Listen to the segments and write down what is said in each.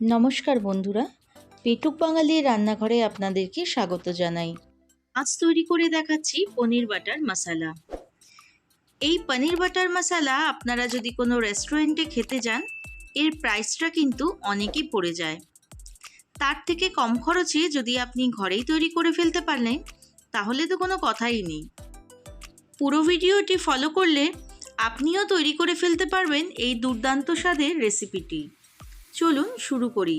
নমস্কার বন্ধুরা, পেটুক বাঙালির রান্নাঘরে আপনাদেরকে স্বাগত জানাই। আজ তৈরি করে দেখাচ্ছি পনির বাটার মশালা। এই পনির বাটার মশালা আপনারা যদি কোনো রেস্টুরেন্টে খেতে যান, এর প্রাইসটা কিন্তু অনেকই পড়ে যায়। তার থেকে কম খরচে যদি আপনি ঘরেই তৈরি করে ফেলতে পারলেন, তাহলে তো কোনো কথাই নেই। পুরো ভিডিওটি ফলো করলে আপনিও তৈরি করে ফেলতে পারবেন এই দুর্দান্ত স্বাদের রেসিপিটি চলুন শুরু করি।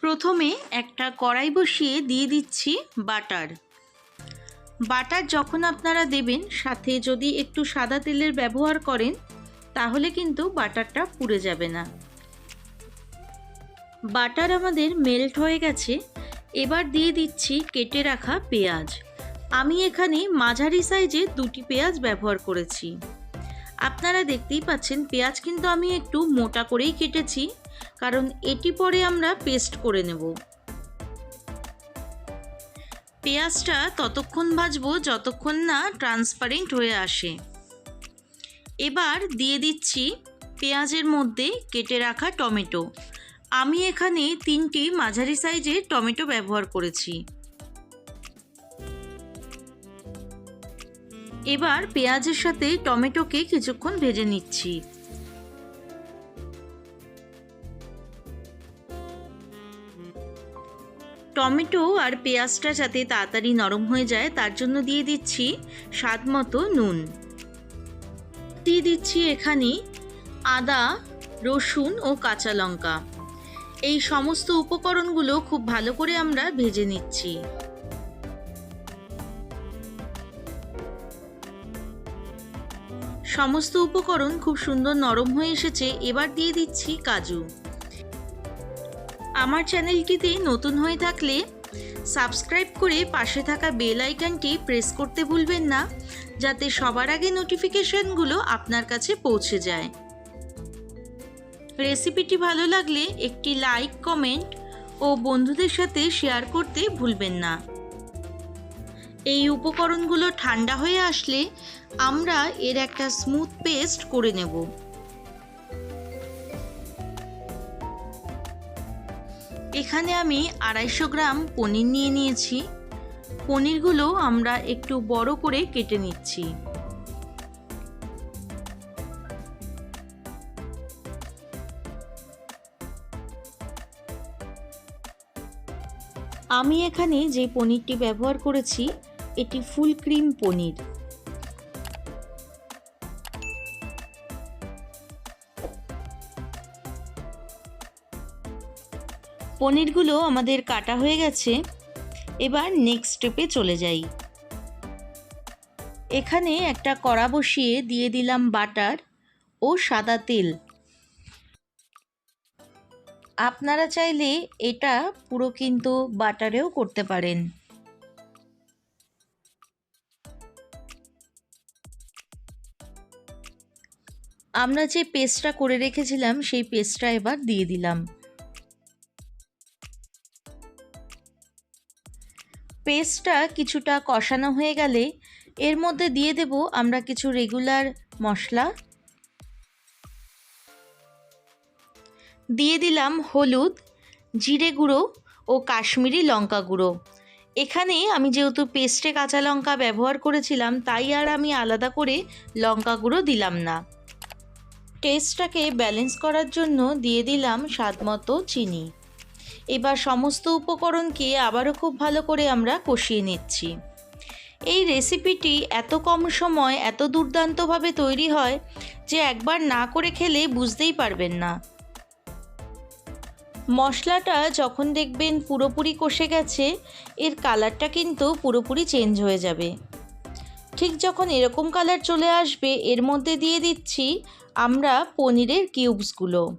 প্রথমে একটা কড়াই বসিয়ে দিয়ে দিচ্ছি বাটার। বাটার যখন আপনারা দেবেন, সাথে যদি একটু সাদা তেলের ব্যবহার করেন, তাহলে কিন্তু বাটারটা পুড়ে যাবে না। বাটার আমাদের মেল্ট হয়ে গেছে। এবার দিয়ে দিচ্ছি কেটে রাখা পেঁয়াজ। আমি এখানে মাঝারি সাইজে দুটি পেঁয়াজ ব্যবহার করেছি। আপনারা দেখতেই পাচ্ছেন, পেঁয়াজ কিন্তু আমি একটু মোটা করেই কেটেছি, কারণ এটি পরে আমরা পেস্ট করে নেব। পেঁয়াজটা ততক্ষণ ভাজবো যতক্ষণ না ট্রান্সপারেন্ট হয়ে আসে। এবার দিয়ে দিচ্ছি পেঁয়াজের মধ্যে কেটে রাখা টমেটো। আমি এখানে তিনটি মাঝারি সাইজের টমেটো ব্যবহার করেছি। এবার পেঁয়াজের সাথে টমেটোকে কিছুক্ষণ ভেজে নিচ্ছি। টমেটো আর পেঁয়াজটা যাতে তাড়াতাড়ি নরম হয়ে যায়, তার জন্য দিয়ে দিচ্ছি স্বাদ মতো নুন। দিয়ে দিচ্ছি এখানে আদা, রসুন ও কাঁচা লঙ্কা। এই সমস্ত উপকরণগুলো খুব ভালো করে আমরা ভেজে নিচ্ছি। সমস্ত উপকরণ খুব সুন্দর নরম হয়ে এসেছে, এবার দিয়ে দিচ্ছি কাজু। আমার চ্যানেলটিতে নতুন হয়ে থাকলে সাবস্ক্রাইব করে পাশে থাকা বেল আইকনটি প্রেস করতে ভুলবেন না, যাতে সবার আগে নোটিফিকেশনগুলো আপনার কাছে পৌঁছে যায়। রেসিপিটি ভালো লাগলে একটি লাইক, কমেন্ট ও বন্ধুদের সাথে শেয়ার করতে ভুলবেন না। এই উপকরণগুলো ঠান্ডা হয়ে আসলে আমরা এর একটা স্মুথ পেস্ট করে নেব। এখানে আমি আড়াইশো গ্রাম পনির নিয়ে নিয়েছি। পনিরগুলো আমরা একটু বড় করে কেটে নিচ্ছি। আমি এখানে যে পনিরটি ব্যবহার করেছি এটি ফুল ক্রিম পনির। পনিরগুলো আমাদের কাটা হয়ে গেছে। এবার নেক্সট স্টেপে চলে যাই। এখানে একটা কড়া বসিয়ে দিয়ে দিলাম বাটার ও সাদা তেল। আপনারা চাইলে এটা পুরো কিন্তু বাটারেও করতে পারেন। আমরা যে পেস্টটা করে রেখেছিলাম, সেই পেস্টটা এবার দিয়ে দিলাম। পেস্টটা কিছুটা কষানো হয়ে গেলে এর মধ্যে দিয়ে দেব আমরা কিছু রেগুলার মশলা। দিয়ে দিলাম হলুদ, জিরে গুঁড়ো ও কাশ্মীরি লঙ্কা গুঁড়ো। এখানে আমি যেহেতু পেস্টে কাঁচা লঙ্কা ব্যবহার করেছিলাম, তাই আর আমি আলাদা করে লঙ্কা গুঁড়ো দিলাম না। টেস্টটাকে ব্যালেন্স করার জন্য দিয়ে দিলাম স্বাদ মতো চিনি। এবার সমস্ত উপকরণকে আবারও খুব ভালো করে আমরা কষিয়ে নিচ্ছি। এই রেসিপিটি এত কম সময়, এত দুর্দান্তভাবে তৈরি হয় যে একবার না করে খেলে বুঝতেই পারবেন না। মশলাটা যখন দেখবেন পুরোপুরি কষে গেছে, এর কালারটা কিন্তু পুরোপুরি চেঞ্জ হয়ে যাবে। ঠিক যখন এরকম কালার চলে আসবে, এর মধ্যে দিয়ে দিচ্ছি আমরা পনিরের কিউবসগুলো।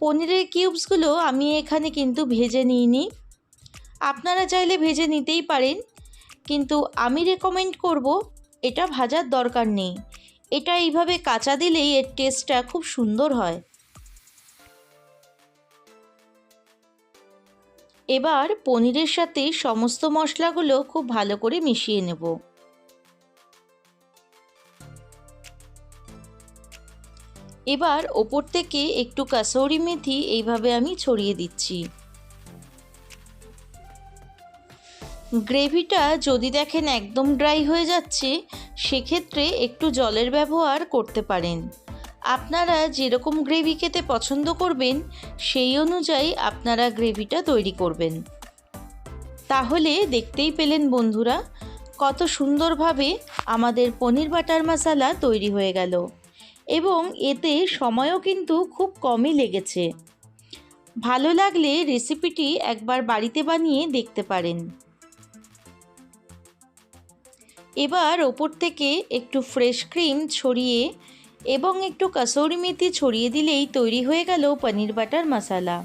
পনিরের কিউবসগুলো আমি এখানে কিন্তু ভেজে নিইনি। আপনারা চাইলে ভেজে নিতেই পারেন, কিন্তু আমি রেকমেন্ড করব এটা ভাজার দরকার নেই। এটা এইভাবে কাঁচা দিলেই এর টেস্টটা খুব সুন্দর হয়। এবার পনিরের সাথে সমস্ত মশলাগুলো খুব ভালো করে মিশিয়ে নেব। এবার ওপর থেকে একটু কাসৌরি মেথি এইভাবে আমি ছড়িয়ে দিচ্ছি। গ্রেভিটা যদি দেখেন একদম ড্রাই হয়ে যাচ্ছে, সেক্ষেত্রে একটু জলের ব্যবহার করতে পারেন। আপনারা যেরকম গ্রেভি খেতে পছন্দ করবেন, সেই অনুযায়ী আপনারা গ্রেভিটা তৈরি করবেন। তাহলে দেখতেই পেলেন বন্ধুরা, কত সুন্দরভাবে আমাদের পনির বাটার মশালা তৈরি হয়ে গেল। এবং এতে সময়ও কিন্তু খুব কমই লেগেছে। ভালো লাগলে রেসিপিটি একবার বাড়িতে বানিয়ে দেখতে পারেন। এবার ওপর থেকে একটু ফ্রেশ ক্রিম ছড়িয়ে এবং একটু কাসৌরি মেথি ছড়িয়ে দিলেই তৈরি হয়ে গেল পনির বাটার মশালা।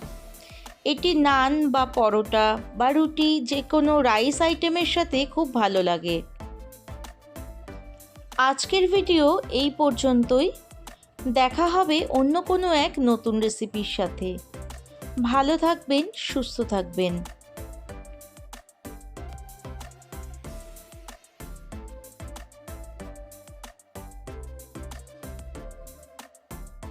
এটি নান বা পরোটা বা রুটি যে কোনো রাইস আইটেমের সাথে খুব ভালো লাগে। আজকের ভিডিও এই পর্যন্তই। দেখা হবে অন্য কোনো এক নতুন রেসিপির সাথে। ভালো থাকবেন সুস্থ থাকবেন।